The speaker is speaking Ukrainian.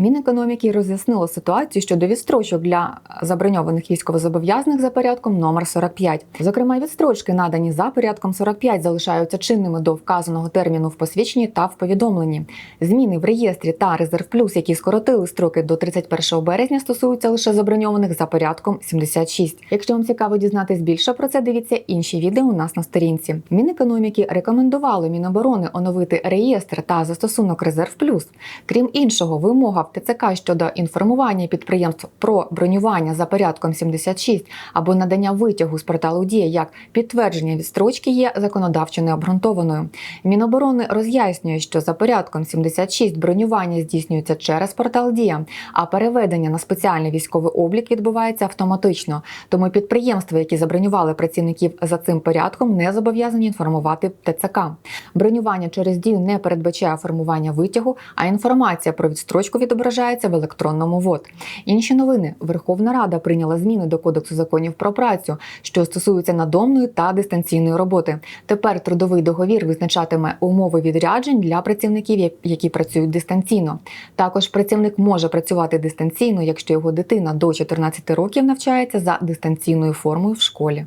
Мінекономіки роз'яснило ситуацію щодо відстрочок для заброньованих військовозобов'язаних за порядком номер 45. Зокрема, відстрочки, надані за порядком 45, залишаються чинними до вказаного терміну в посвідченні та в повідомленні. Зміни в реєстрі та резерв плюс, які скоротили строки до 31 березня, стосуються лише заброньованих за порядком 76. Якщо вам цікаво дізнатись більше про це, дивіться інші відео у нас на сторінці. Мінекономіки рекомендували Міноборони оновити реєстр та застосунок резерв плюс. Крім іншого, вимога ТЦК щодо інформування підприємств про бронювання за порядком 76 або надання витягу з порталу Дія як підтвердження відстрочки є законодавчо необґрунтованою. Міноборони роз'яснює, що за порядком 76 бронювання здійснюється через портал Дія, а переведення на спеціальний військовий облік відбувається автоматично. Тому підприємства, які забронювали працівників за цим порядком, не зобов'язані інформувати ТЦК. Бронювання через дію не передбачає формування витягу, а інформація про відстрочку відображається в електронному ВОД. Інші новини: Верховна Рада прийняла зміни до Кодексу законів про працю, що стосуються надомної та дистанційної роботи. Тепер трудовий договір визначатиме умови відряджень для працівників, які працюють дистанційно. Також працівник може працювати дистанційно, якщо його дитина до 14 років навчається за дистанційною формою в школі.